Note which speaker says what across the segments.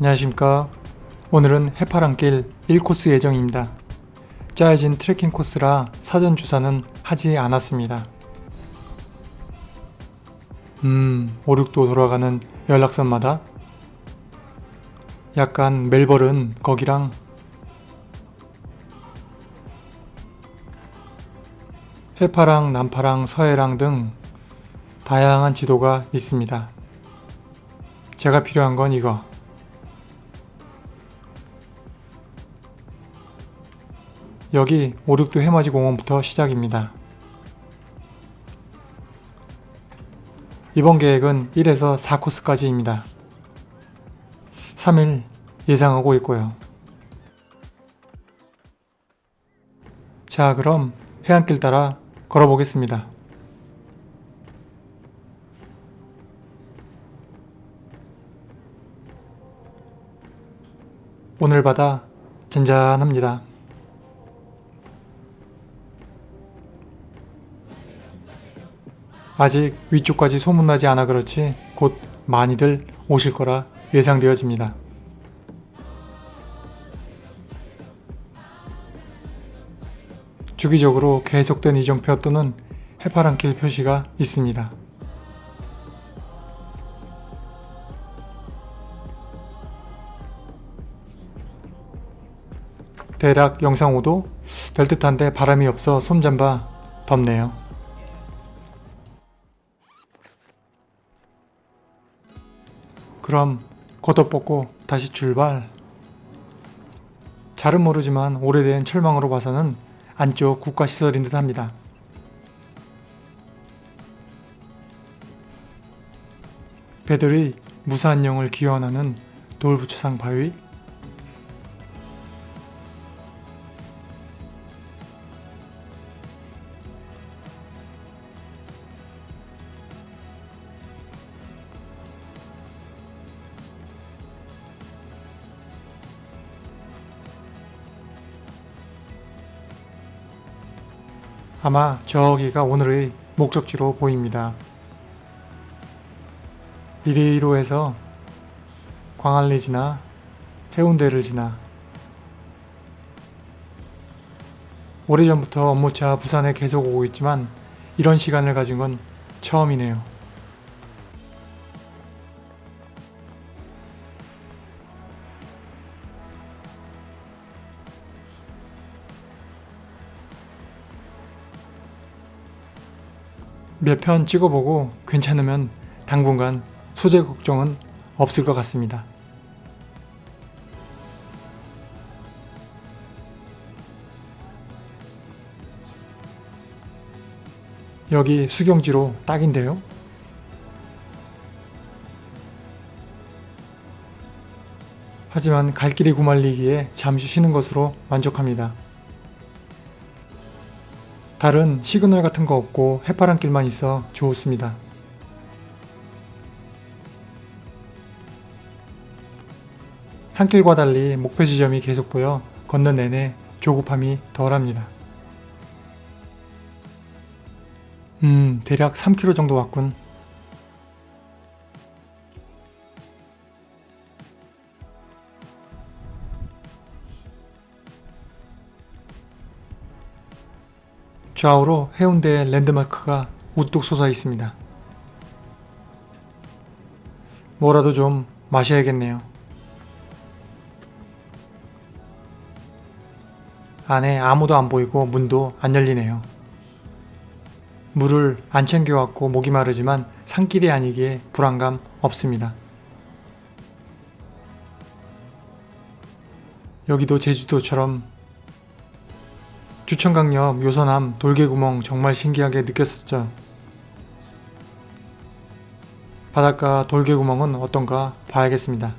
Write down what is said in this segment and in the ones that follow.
Speaker 1: 안녕하십니까. 오늘은 해파랑길 1코스 예정입니다. 짜여진 트레킹 코스라 사전 조사는 하지 않았습니다. 음, 오륙도 돌아가는 연락선마다 약간 멜버른 거기랑 해파랑, 남파랑, 서해랑 등 다양한 지도가 있습니다. 제가 필요한 건 이거. 여기 오륙도 해맞이 공원부터 시작입니다. 이번 계획은 1에서 4코스까지입니다. 3일 예상하고 있고요. 자, 그럼 해안길 따라 걸어보겠습니다. 오늘 바다 잔잔합니다. 아직 위쪽까지 소문나지 않아 그렇지 곧 많이들 오실 거라 예상되어집니다. 주기적으로 계속된 이정표 또는 해파랑길 표시가 있습니다. 대략 영상 5도 될 듯한데 바람이 없어 손잠바 덥네요. 그럼 겉옷 벗고 다시 출발. 잘은 모르지만 오래된 철망으로 봐서는 안쪽 국가시설인 듯 합니다. 배들의 무사안녕을 기원하는 돌부처상 바위 아마 저기가 오늘의 목적지로 보입니다. 이리로 해서 광안리 지나 해운대를 지나 오래전부터 업무차 부산에 계속 오고 있지만 이런 시간을 가진 건 처음이네요. 몇 편 찍어보고 괜찮으면 당분간 소재 걱정은 없을 것 같습니다. 여기 수경지로 딱인데요. 하지만 갈 길이 구말리기에 잠시 쉬는 것으로 만족합니다. 다른 시그널 같은 거 없고 해파랑길만 있어 좋습니다. 산길과 달리 목표 지점이 계속 보여 걷는 내내 조급함이 덜합니다. 음, 대략 3km 정도 왔군. 좌우로 해운대 랜드마크가 우뚝 솟아 있습니다. 뭐라도 좀 마셔야겠네요. 안에 아무도 안 보이고 문도 안 열리네요. 물을 안 챙겨왔고 목이 마르지만 산길이 아니기에 불안감 없습니다. 여기도 제주도처럼 주천강역 요선암 돌개구멍 정말 신기하게 느꼈었죠. 바닷가 돌개구멍은 어떤가 봐야겠습니다.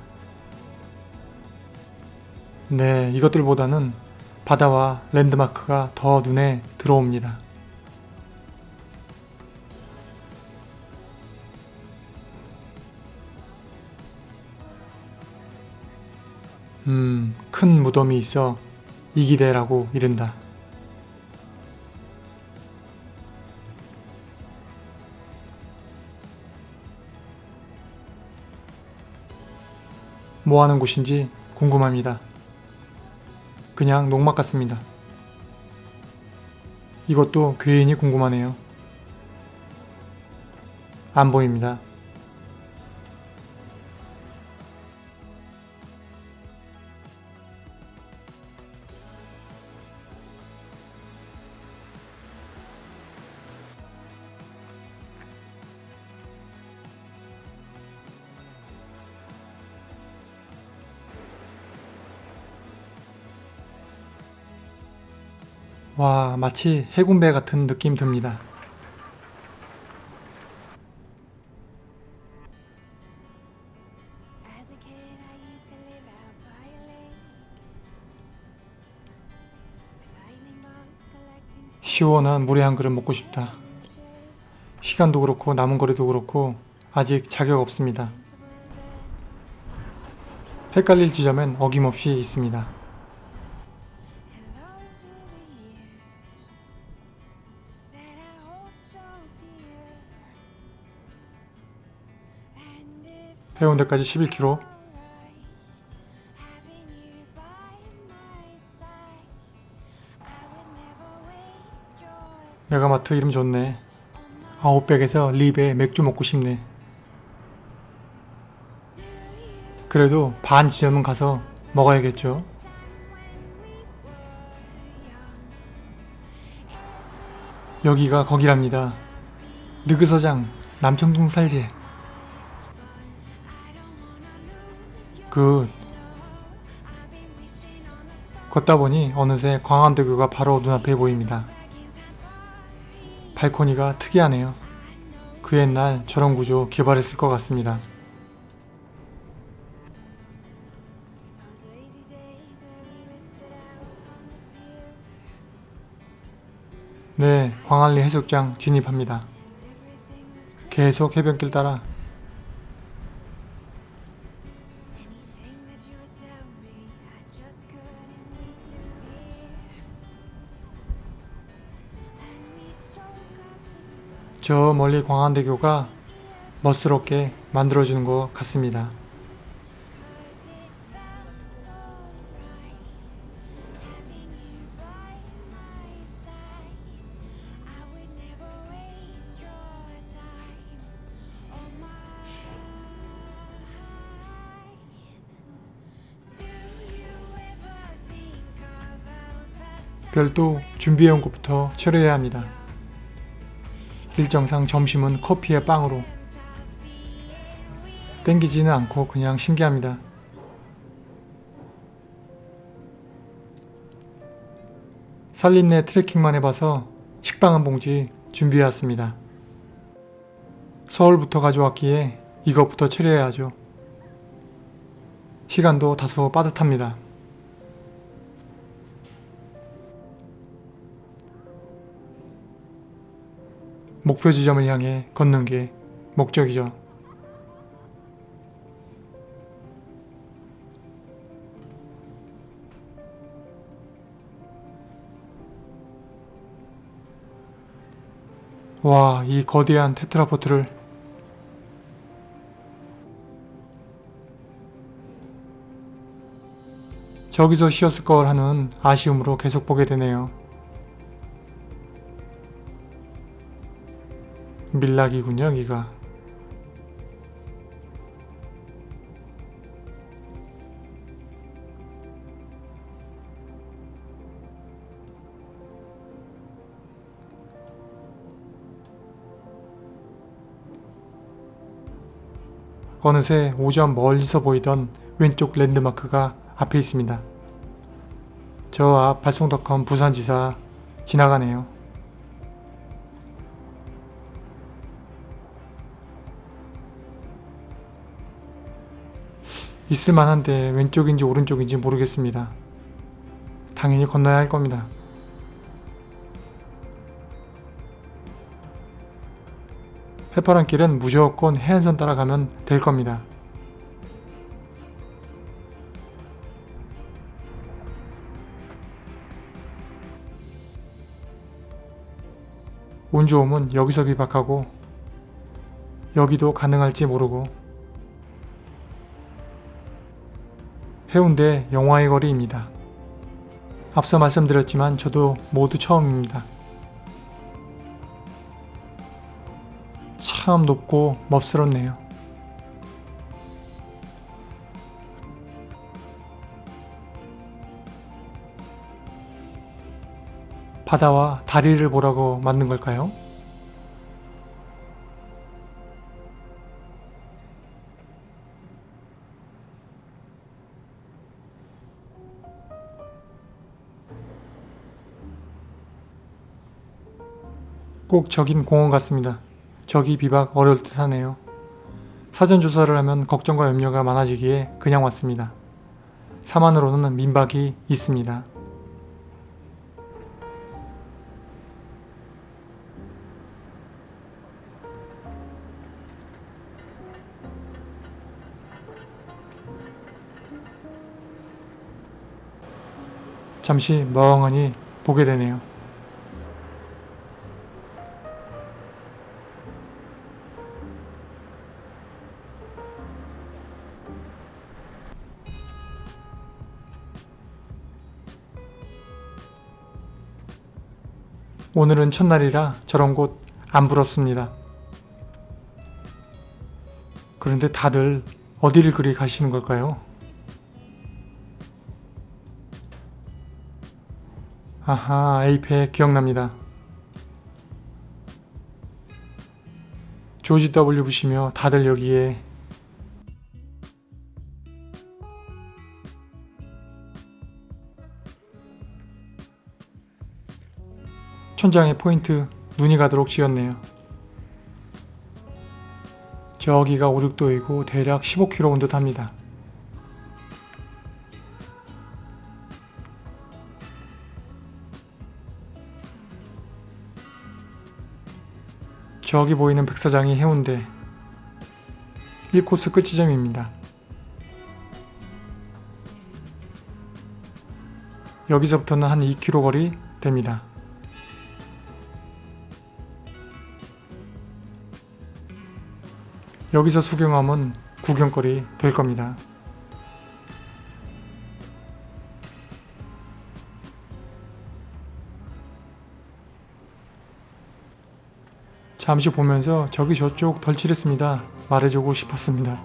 Speaker 1: 네, 이것들보다는 바다와 랜드마크가 더 눈에 들어옵니다. 음, 큰 무덤이 있어 이기대라고 이른다. 뭐 하는 곳인지 궁금합니다. 그냥 농막 같습니다. 이것도 괜히 궁금하네요. 안 보입니다. 와, 마치 해군배 같은 느낌 듭니다. 시원한 물에 한 그릇 먹고 싶다. 시간도 그렇고 남은 거리도 그렇고 아직 자격 없습니다. 헷갈릴 지점엔 어김없이 있습니다. 해운대까지 11km.
Speaker 2: alright, having you by my side, I would never waste your time.
Speaker 1: 메가마트 이름 좋네. 아웃백에서 립에 맥주 먹고 싶네. 그래도 반 지점은 가서 먹어야겠죠. 여기가 거기랍니다. 느그서장 남청동 살지. 그 걷다 보니 어느새 광안대교가 바로 눈앞에 보입니다. 발코니가 특이하네요. 그 옛날 저런 구조 개발했을 것 같습니다. 네, 광안리 해수욕장 진입합니다. 계속 해변길 따라 저 멀리 광안대교가 멋스럽게 만들어지는 것 같습니다. 별도 준비해온 것부터 치료해야 합니다. 일정상 점심은 커피에 빵으로 땡기지는 않고 그냥 신기합니다. 산림내 트레킹만 해봐서 식빵 한 봉지 준비해왔습니다. 서울부터 가져왔기에 이것부터 처리해야죠. 시간도 다소 빠듯합니다. 목표 지점을 향해 걷는 게 목적이죠. 와, 이 거대한 테트라포트를 저기서 쉬었을 걸 하는 아쉬움으로 계속 보게 되네요. 밀락이군요, 여기가. 어느새 오전 멀리서 보이던 왼쪽 랜드마크가 앞에 있습니다. 저 앞 발송닷컴 부산지사 지나가네요. 있을 만 한데 왼쪽인지 오른쪽인지 모르겠습니다. 당연히 건너야 할 겁니다. 해파란 길은 무조건 해안선 따라가면 될 겁니다. 운 좋으면 여기서 비박하고 여기도 가능할지 모르고 해운대 영화의 거리입니다. 앞서 말씀드렸지만 저도 모두 처음입니다. 참 높고 멋스럽네요. 바다와 다리를 보라고 만든 걸까요? 꼭 저긴 공원 같습니다. 저기 비박 어려울 듯 하네요. 사전 조사를 하면 걱정과 염려가 많아지기에 그냥 왔습니다. 사만으로는 민박이 있습니다. 잠시 멍하니 보게 되네요. 오늘은 첫날이라 저런 곳 안 부럽습니다. 그런데 다들 어디를 그리 가시는 걸까요? 아하, 에이펙 기억납니다. 조지 W 부시며 다들 여기에 천장에 포인트 눈이 가도록 지었네요. 저기가 5, 6도이고 대략 15km 온 듯 합니다. 저기 보이는 백사장이 해운대 1코스 끝 지점입니다. 여기서부터는 한 2km 거리 됩니다. 여기서 수경하면 구경거리 될 겁니다. 잠시 보면서 저기 저쪽 덜 칠했습니다. 말해주고 싶었습니다.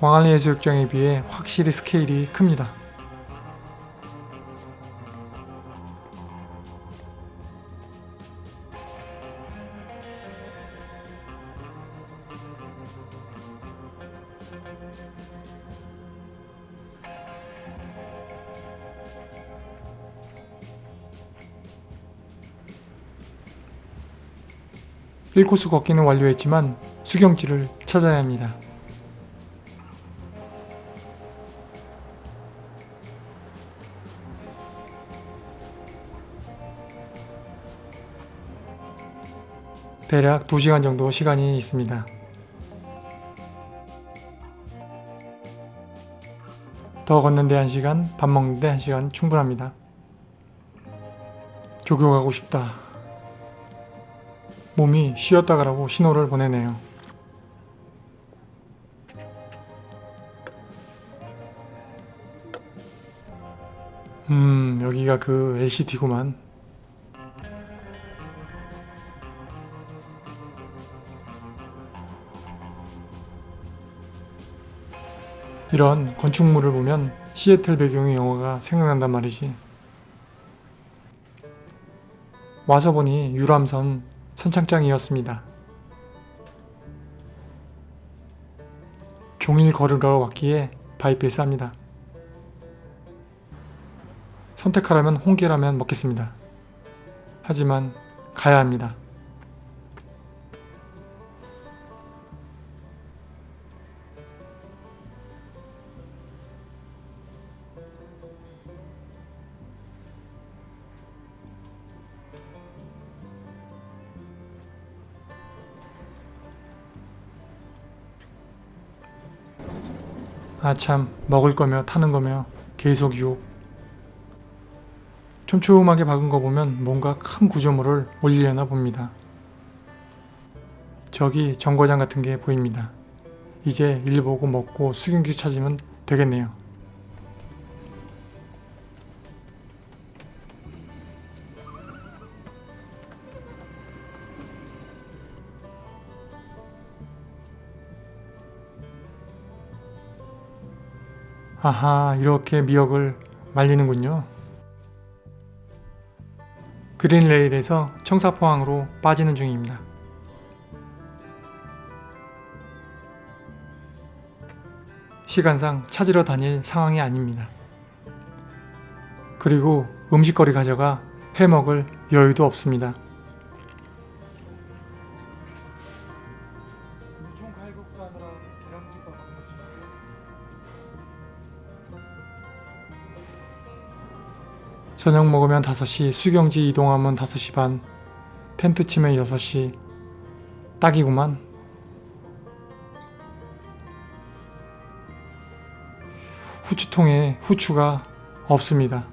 Speaker 1: 광안리 해수욕장에 비해 확실히 스케일이 큽니다. 일코스 걷기는 완료했지만 수경지를 찾아야 합니다. 대략 2시간 정도 시간이 있습니다. 더 걷는데 1시간, 밥 먹는데 1시간 충분합니다. 조교 가고 싶다. 몸이 쉬었다 가라고 신호를 보내네요. 음, 여기가 그 LCT구만. 이런 건축물을 보면 시애틀 배경의 영화가 생각난단 말이지. 와서 보니 유람선 선착장이었습니다. 종일 걸으러 왔기에 바이트에 쌉니다. 선택하라면 홍게라면 먹겠습니다. 하지만 가야 합니다. 아참 먹을 거며 타는 거며 계속 유혹 촘촘하게 박은 거 보면 뭔가 큰 구조물을 올리려나 봅니다. 저기 정거장 같은 게 보입니다. 이제 일 보고 먹고 수경기 찾으면 되겠네요. 아하, 이렇게 미역을 말리는군요. 그린레일에서 청사포항으로 빠지는 중입니다. 시간상 찾으러 다닐 상황이 아닙니다. 그리고 음식거리 가져가 해 먹을 여유도 없습니다. 저녁 먹으면 5시, 수경지 이동하면 5시 반, 텐트 치면 6시. 딱이구만. 후추통에 후추가 없습니다.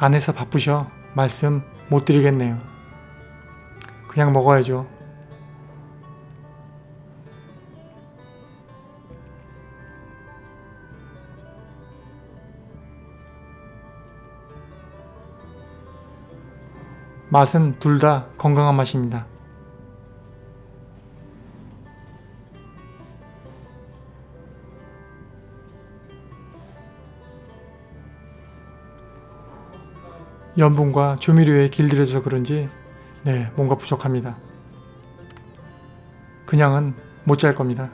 Speaker 1: 안에서 바쁘셔 말씀 못 드리겠네요. 그냥 먹어야죠. 맛은 둘 다 건강한 맛입니다. 염분과 조미료에 길들여져서 그런지 네 뭔가 부족합니다. 그냥은 못잘 겁니다.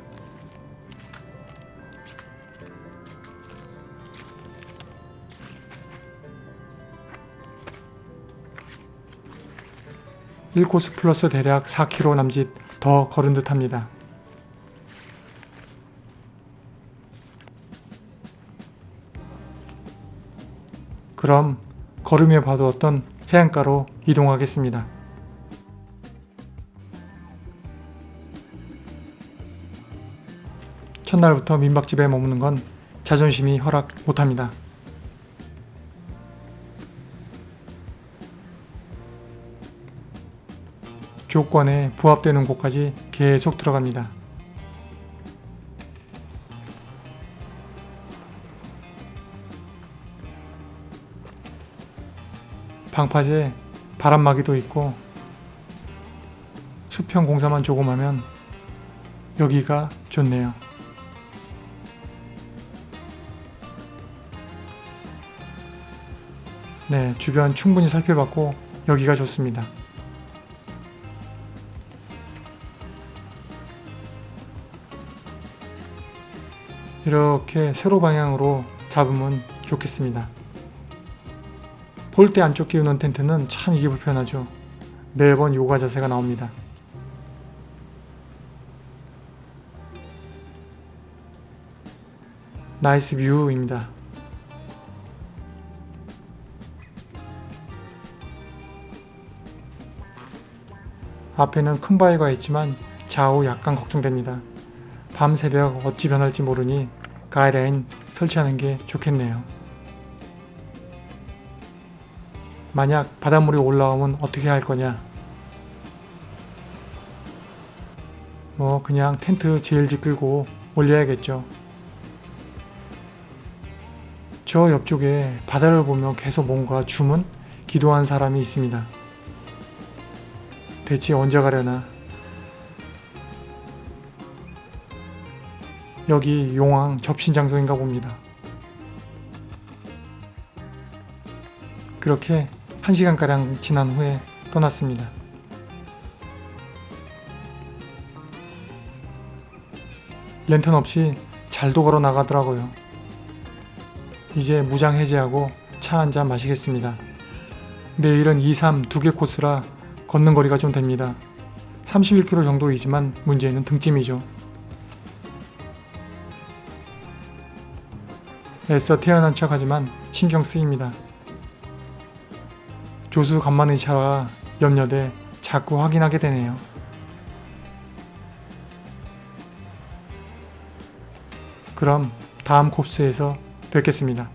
Speaker 1: 일 코스 플러스 대략 4km 남짓 더 걸은 듯 합니다. 그럼 걸으며 봐두었던 해안가로 이동하겠습니다. 첫날부터 민박집에 머무는 건 자존심이 허락 못합니다. 조건에 부합되는 곳까지 계속 들어갑니다. 방파제 바람막이도 있고 수평 공사만 조금 하면 여기가 좋네요. 네, 주변 충분히 살펴봤고 여기가 좋습니다. 이렇게 세로 방향으로 잡으면 좋겠습니다. 볼때 안쪽 끼우는 텐트는 참 이게 불편하죠. 매번 요가 자세가 나옵니다. 나이스 뷰입니다. 앞에는 큰 바위가 있지만 좌우 약간 걱정됩니다. 밤 새벽 어찌 변할지 모르니 가이드라인 설치하는 게 좋겠네요. 만약 바닷물이 올라오면 어떻게 할 거냐? 뭐 그냥 텐트 제일지 끌고 올려야겠죠. 저 옆쪽에 바다를 보며 계속 뭔가 주문 기도한 사람이 있습니다. 대체 언제 가려나? 여기 용왕 접신 장소인가 봅니다. 그렇게 1시간가량 지난 후에 떠났습니다. 랜턴 없이 잘도 걸어 나가더라고요. 이제 무장 해제하고 차 한 잔 마시겠습니다. 내일은 2, 3 두 개 코스라 걷는 거리가 좀 됩니다. 31km 정도이지만 문제는 등짐이죠. 애써 태어난 척하지만 신경 쓰입니다. 조수 간만의 차가 염려돼 자꾸 확인하게 되네요. 그럼 다음 코스에서 뵙겠습니다.